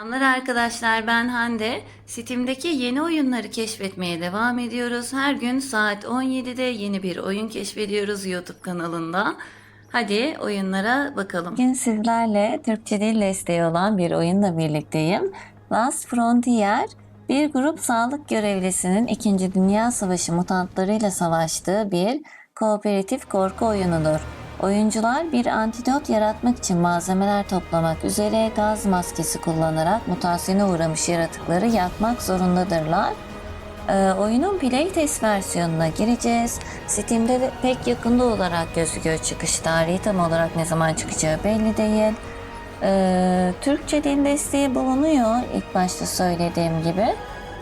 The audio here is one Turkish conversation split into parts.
Selamlar arkadaşlar ben Hande. Steam'deki yeni oyunları keşfetmeye devam ediyoruz. Her gün saat 17'de yeni bir oyun keşfediyoruz YouTube kanalında. Hadi oyunlara bakalım. Bugün sizlerle Türkçe dil desteği olan bir oyunla birlikteyim. Last Frontier bir grup sağlık görevlisinin 2. Dünya Savaşı mutantlarıyla savaştığı bir kooperatif korku oyunudur. Oyuncular bir antidot yaratmak için malzemeler toplamak üzere gaz maskesi kullanarak mutasyona uğramış yaratıkları yakmak zorundadırlar. Ee, oyunun playtest versiyonuna gireceğiz. Steam'de de pek yakında olarak gözüküyor çıkış tarihi. Tam olarak ne zaman çıkacağı belli değil. Ee, Türkçe dil desteği bulunuyor ilk başta söylediğim gibi.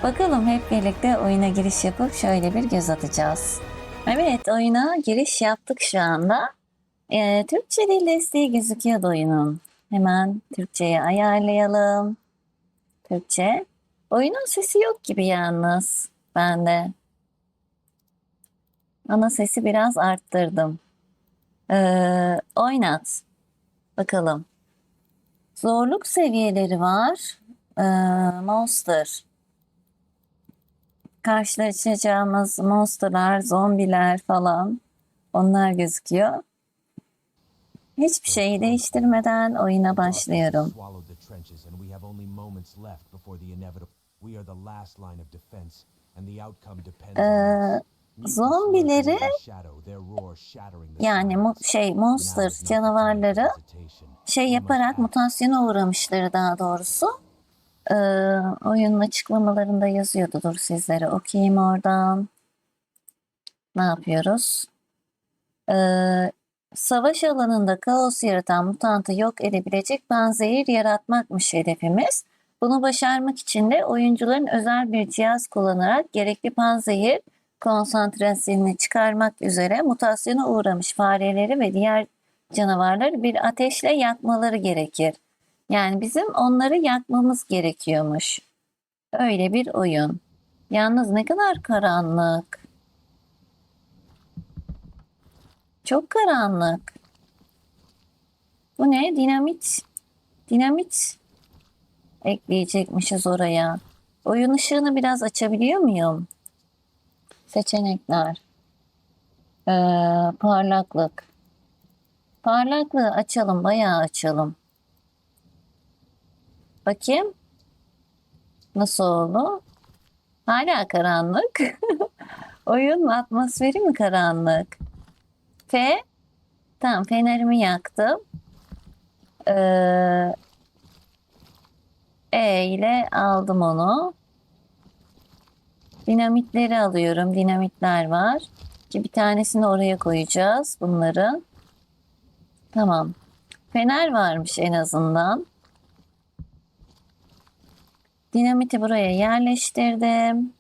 Bakalım hep birlikte oyuna giriş yapıp şöyle bir göz atacağız. Evet oyuna giriş yaptık şu anda. Ee, Türkçe dil desteği gözüküyordu oyunun. Hemen Türkçe'ye ayarlayalım. Türkçe. Oyunun sesi yok gibi yalnız bende. Ana sesi biraz arttırdım. Ee, oynat. Bakalım. Zorluk seviyeleri var. Ee, monster. Karşılaşacağımız monsterlar, zombiler falan. Onlar gözüküyor. Hiçbir şeyi değiştirmeden oyuna başlıyorum. Mutants zombileri, Yani şey monster canavarları şey yaparak mutasyona uğramışları daha doğrusu. Ee, oyunun açıklamalarında yazıyordu. Dur sizlere okuyayım oradan. Ne yapıyoruz? Ee, savaş alanında kaos yaratan mutantı yok edebilecek panzehir yaratmakmış hedefimiz. Bunu başarmak için de oyuncuların özel bir cihaz kullanarak gerekli panzehir konsantrasyonunu çıkarmak üzere mutasyona uğramış fareleri ve diğer canavarları bir ateşle yakmaları gerekir. Yani bizim onları yakmamız gerekiyormuş. Öyle bir oyun. Yalnız ne kadar karanlık. Çok karanlık. Bu ne? Dinamit. Dinamit ekleyecekmişiz oraya. Oyun ışığını biraz açabiliyor muyum? Seçenekler. Ee, parlaklık. Parlaklığı açalım, bayağı açalım. Bakayım. Nasıl oldu? Hala karanlık. Oyun atmosferi mi karanlık? F. Tamam fenerimi yaktım. Ee, e ile aldım onu. Dinamitleri alıyorum. Dinamitler var. Ki bir tanesini oraya koyacağız bunların. Tamam. Fener varmış en azından. Dinamiti buraya yerleştirdim.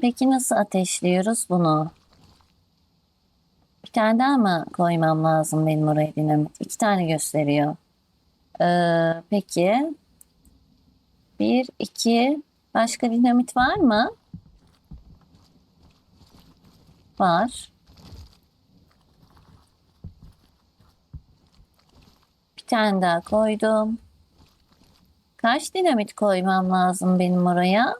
Peki nasıl ateşliyoruz bunu? Bir tane daha mı koymam lazım benim oraya dinamit? İki tane gösteriyor. Ee, peki. Bir, iki. Başka dinamit var mı? Var. Bir tane daha koydum. Kaç dinamit koymam lazım benim oraya?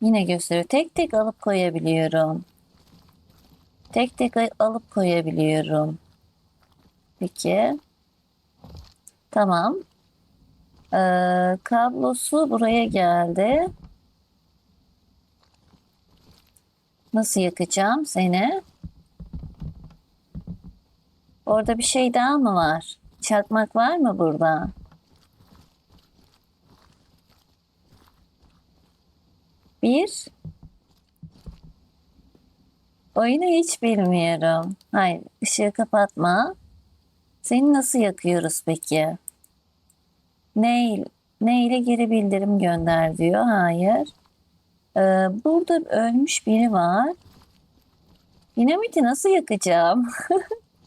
Yine gösteriyor. Tek tek alıp koyabiliyorum. Tek tek alıp koyabiliyorum. Peki. Tamam. Ee, kablosu buraya geldi. Nasıl yakacağım seni? Orada bir şey daha mı var? Çakmak var mı burada? Bir. Oyunu hiç bilmiyorum. Hayır, ışığı kapatma. Seni nasıl yakıyoruz peki? Ne, ne ile geri bildirim gönder diyor. Hayır. Ee, burada ölmüş biri var. Dinamiti nasıl yakacağım?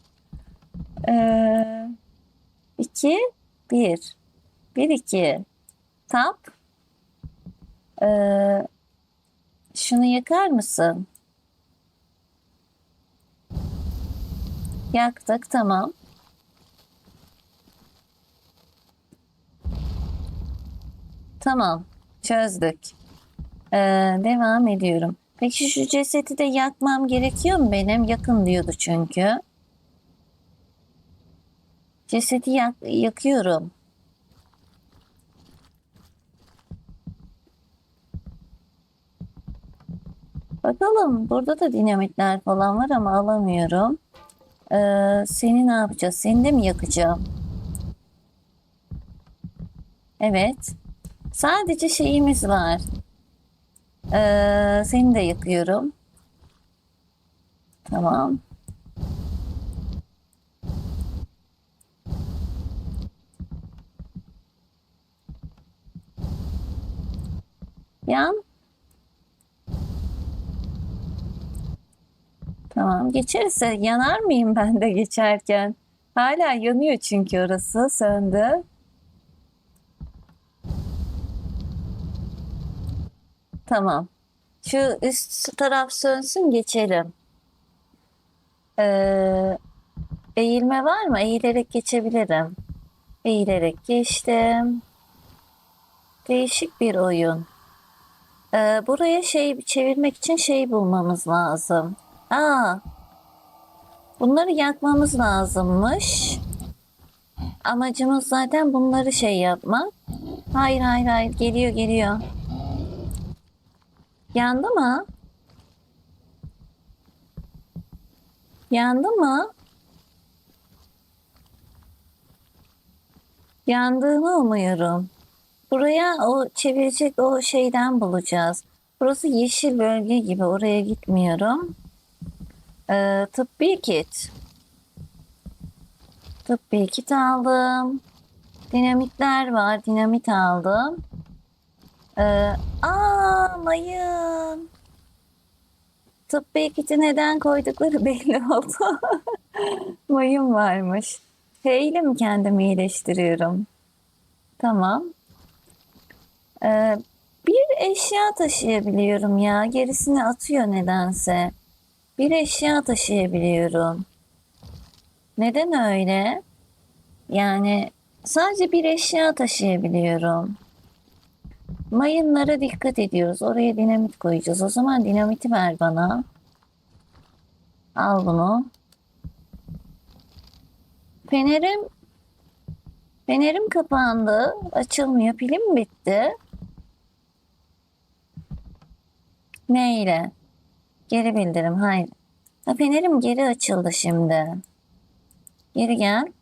ee, iki, bir. Bir, iki. Tap. Ee, şunu yakar mısın? Yaktık, tamam. Tamam. Çözdük. Ee, devam ediyorum. Peki şu cesedi de yakmam gerekiyor mu benim? Yakın diyordu çünkü. Cesedi yak yakıyorum. Bakalım burada da dinamitler falan var ama alamıyorum. Ee, seni ne yapacağız? Seni de mi yakacağım? Evet. Sadece şeyimiz var. Ee, seni de yakıyorum. Tamam. Yan. Tamam. Geçerse yanar mıyım ben de geçerken? Hala yanıyor çünkü orası. Söndü. Tamam. Şu üst taraf sönsün geçelim. Ee, eğilme var mı? Eğilerek geçebilirim. Eğilerek geçtim. Değişik bir oyun. Ee, buraya şey çevirmek için şey bulmamız lazım. Aa, bunları yakmamız lazımmış. Amacımız zaten bunları şey yapmak. Hayır hayır hayır geliyor geliyor. Yandı mı? Yandı mı? Yandığını umuyorum. Buraya o çevirecek o şeyden bulacağız. Burası yeşil bölge gibi. Oraya gitmiyorum. Ee, tıbbi kit. Tıbbi kit aldım. Dinamitler var. Dinamit aldım. Ee, aa mayın. Tıbbi kiti neden koydukları belli oldu. mayın varmış. Heyle mi kendimi iyileştiriyorum? Tamam. Ee, bir eşya taşıyabiliyorum ya. Gerisini atıyor nedense. Bir eşya taşıyabiliyorum. Neden öyle? Yani sadece bir eşya taşıyabiliyorum. Mayınlara dikkat ediyoruz. Oraya dinamit koyacağız. O zaman dinamiti ver bana. Al bunu. Fenerim Fenerim kapandı. Açılmıyor. Pilim bitti. Neyle? Geri bildirim. Hayır. Ha, fenerim geri açıldı şimdi. Geri gel.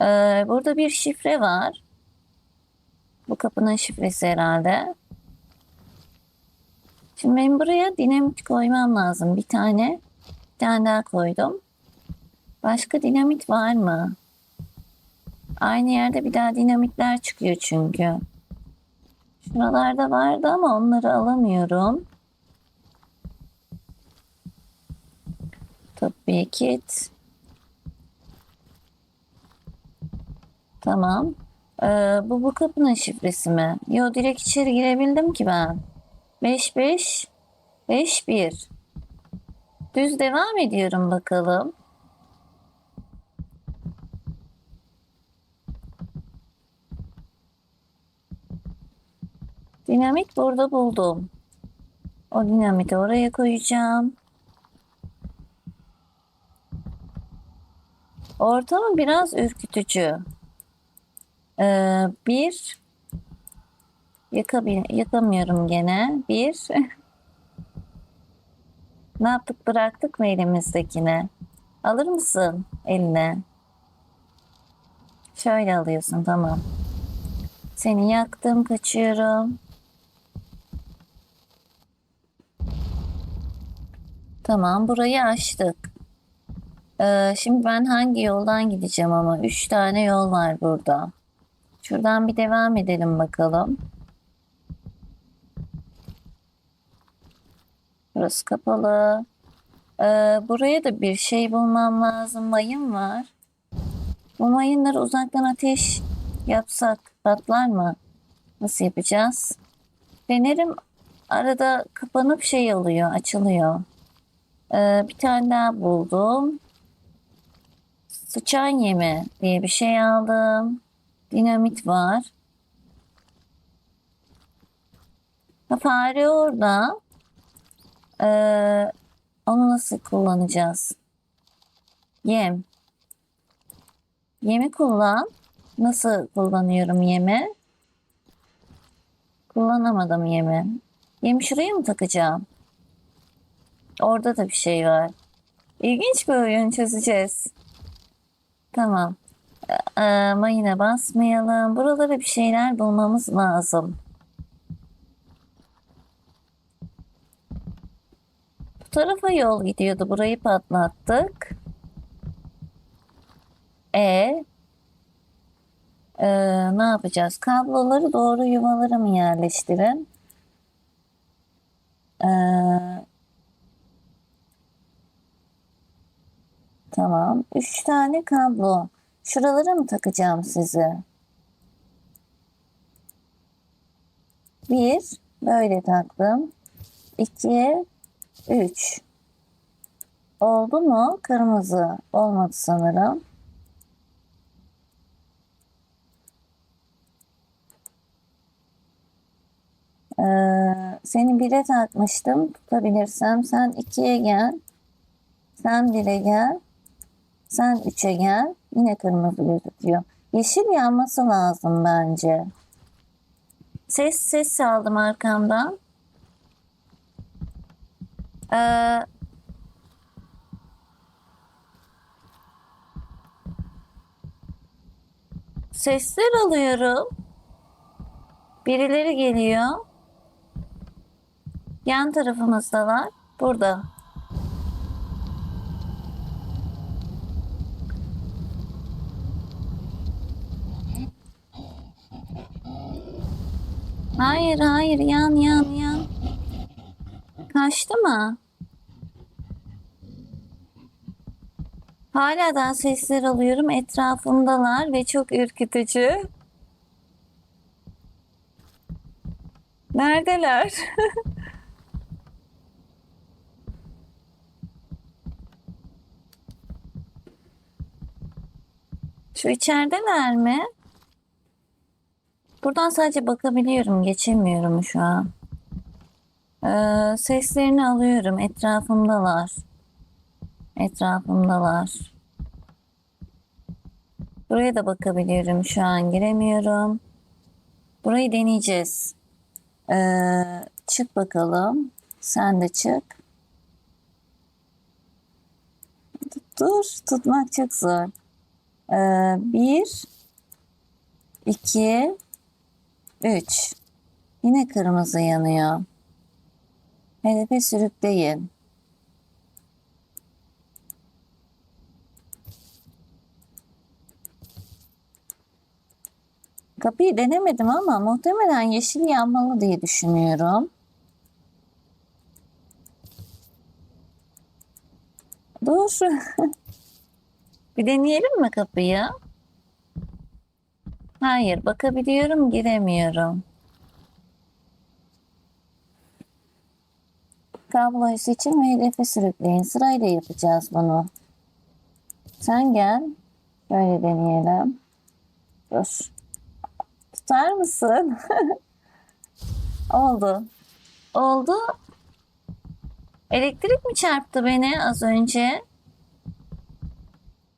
Ee, burada bir şifre var. Bu kapının şifresi herhalde. Şimdi benim buraya dinamit koymam lazım. Bir tane. Bir tane daha koydum. Başka dinamit var mı? Aynı yerde bir daha dinamitler çıkıyor çünkü. Şuralarda vardı ama onları alamıyorum. Tıbbi kit. Tamam. Ee, bu bu kapının şifresi mi? Yo direkt içeri girebildim ki ben. 5 5 5 1. Düz devam ediyorum bakalım. Dinamit burada buldum. O dinamiti oraya koyacağım. Ortamı biraz ürkütücü. Ee, bir yakabil yakamıyorum gene. Bir ne yaptık bıraktık mı elimizdekine? Alır mısın eline? Şöyle alıyorsun tamam. Seni yaktım kaçıyorum. Tamam burayı açtık. Ee, şimdi ben hangi yoldan gideceğim ama? Üç tane yol var burada. Şuradan bir devam edelim bakalım. Burası kapalı. Ee, buraya da bir şey bulmam lazım. Mayın var. Bu mayınları uzaktan ateş yapsak patlar mı? Nasıl yapacağız? Fenerim arada kapanıp şey oluyor, açılıyor. Ee, bir tane daha buldum. Sıçan yemi diye bir şey aldım. Dinamit var. Fare orada. Ee, onu nasıl kullanacağız? Yem. Yemi kullan. Nasıl kullanıyorum yemi? Kullanamadım yemi. Yemi şuraya mı takacağım? Orada da bir şey var. İlginç bir oyun çözeceğiz. Tamam. Ee, ama yine basmayalım. Buralara bir şeyler bulmamız lazım. Bu tarafa yol gidiyordu. Burayı patlattık. E ee, ne yapacağız? Kabloları doğru yuvalara mı yerleştirin? Ee, tamam. Üç tane kablo. Şuralara mı takacağım sizi? Bir, böyle taktım. İki, üç. Oldu mu? Kırmızı. Olmadı sanırım. Ee, seni bire takmıştım. Tutabilirsem. Sen ikiye gel. Sen bire gel. Sen üçe gel. Yine kırmızı gözüküyor. Yeşil yanması lazım bence. Ses ses aldım arkamdan. Ee, sesler alıyorum. Birileri geliyor. Yan tarafımızdalar. Burada. Hayır hayır yan yan yan. Kaçtı mı? Hala daha sesler alıyorum. Etrafımdalar ve çok ürkütücü. Neredeler? Şu içerideler mi? Buradan sadece bakabiliyorum. Geçemiyorum şu an. Ee, seslerini alıyorum. Etrafımdalar. Etrafımdalar. Buraya da bakabiliyorum. Şu an giremiyorum. Burayı deneyeceğiz. Ee, çık bakalım. Sen de çık. Dur. Tutmak çok zor. Ee, bir, iki, üç. Yine kırmızı yanıyor. Hedefe sürükleyin. Kapıyı denemedim ama muhtemelen yeşil yanmalı diye düşünüyorum. Dur. Bir deneyelim mi kapıyı? Hayır, bakabiliyorum, giremiyorum. Kabloyu seçin ve hedefe sürükleyin. Sırayla yapacağız bunu. Sen gel. Böyle deneyelim. Dur. Tutar mısın? Oldu. Oldu. Elektrik mi çarptı beni az önce?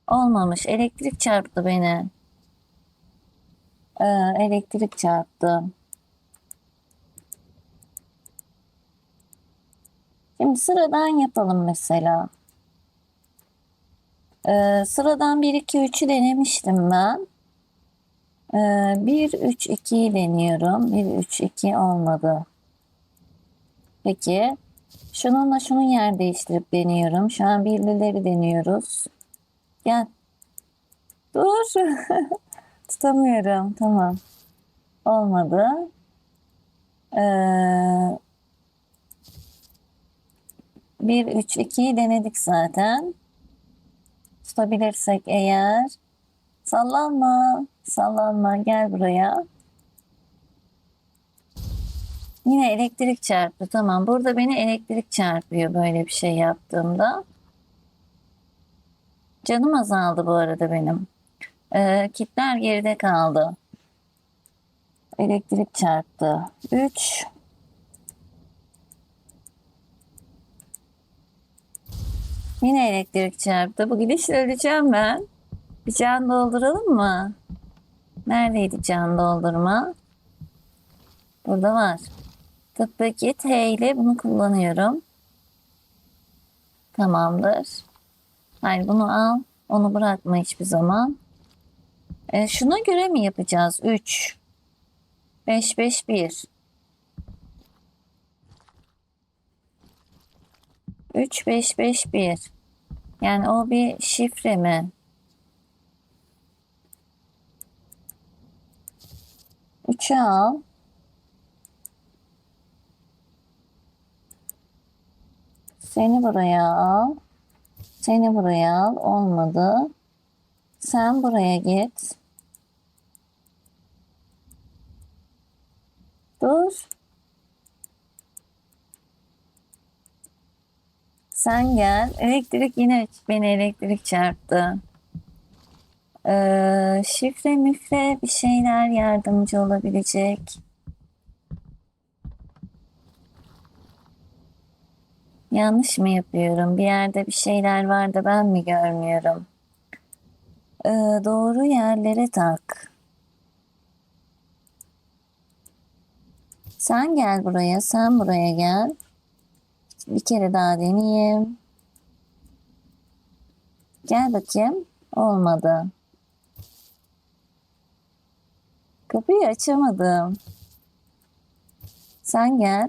Olmamış. Elektrik çarptı beni. Ee, elektrik çarptı. Şimdi sıradan yapalım mesela. Ee, sıradan 1, 2, 3'ü denemiştim ben. Ee, 1, 3, 2'yi deniyorum. 1, 3, 2 olmadı. Peki. Şununla şunun yer değiştirip deniyorum. Şu an birlileri deniyoruz. Gel. Dur. Tutamıyorum. Tamam. Olmadı. Ee, 1, 3, 2'yi denedik zaten. Tutabilirsek eğer. Sallanma. Sallanma. Gel buraya. Yine elektrik çarptı. Tamam. Burada beni elektrik çarpıyor böyle bir şey yaptığımda. Canım azaldı bu arada benim. Ee, kitler geride kaldı. elektrik çarptı. 3 Yine elektrik çarptı. Bu gidişle öleceğim ben. Bir can dolduralım mı? Neredeydi can doldurma? Burada var. Tıbbaki T ile bunu kullanıyorum. Tamamdır. Hayır bunu al. Onu bırakma hiçbir zaman. E, şuna göre mi yapacağız? 3 5 5 1 3 5 5 1 Yani o bir şifre mi? Üçü al. Seni buraya al. Seni buraya al. Olmadı. Sen buraya git. Dur. Sen gel. Elektrik yine beni elektrik çarptı. Ee, şifre mifre bir şeyler yardımcı olabilecek. Yanlış mı yapıyorum? Bir yerde bir şeyler var da ben mi görmüyorum? Ee, doğru yerlere tak. Sen gel buraya, sen buraya gel. Bir kere daha deneyeyim. Gel bakayım. Olmadı. Kapıyı açamadım. Sen gel.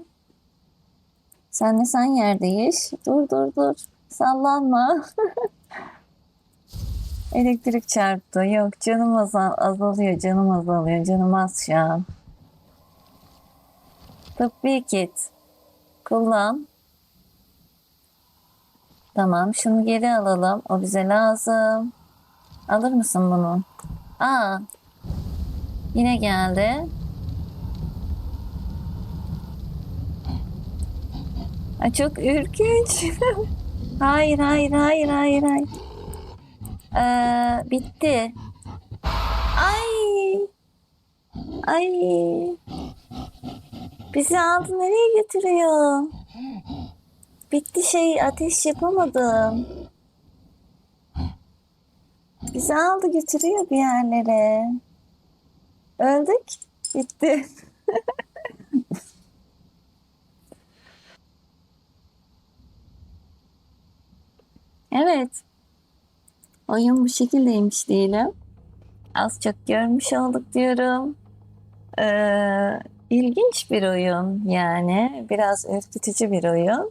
Sen de sen yer değiş. Dur dur dur. Sallanma. Elektrik çarptı. Yok canım azal azalıyor. Canım azalıyor. Canım az şu an. Tıbbi kit. Kullan. Tamam şunu geri alalım. O bize lazım. Alır mısın bunu? Aa. Yine geldi. Ay çok ürkünç. hayır hayır hayır hayır hayır. Ee, bitti. Ay. Ay. Bizi aldı nereye götürüyor? Bitti şey ateş yapamadım. Bizi aldı götürüyor bir yerlere. Öldük. Bitti. evet. Oyun bu şekildeymiş diyelim. Az çok görmüş olduk diyorum. Ee, ilginç bir oyun yani. Biraz ürkütücü bir oyun.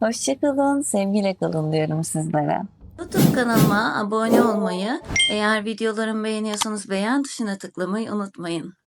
Hoşçakalın, sevgiyle kalın diyorum sizlere. YouTube kanalıma abone olmayı, eğer videolarımı beğeniyorsanız beğen tuşuna tıklamayı unutmayın.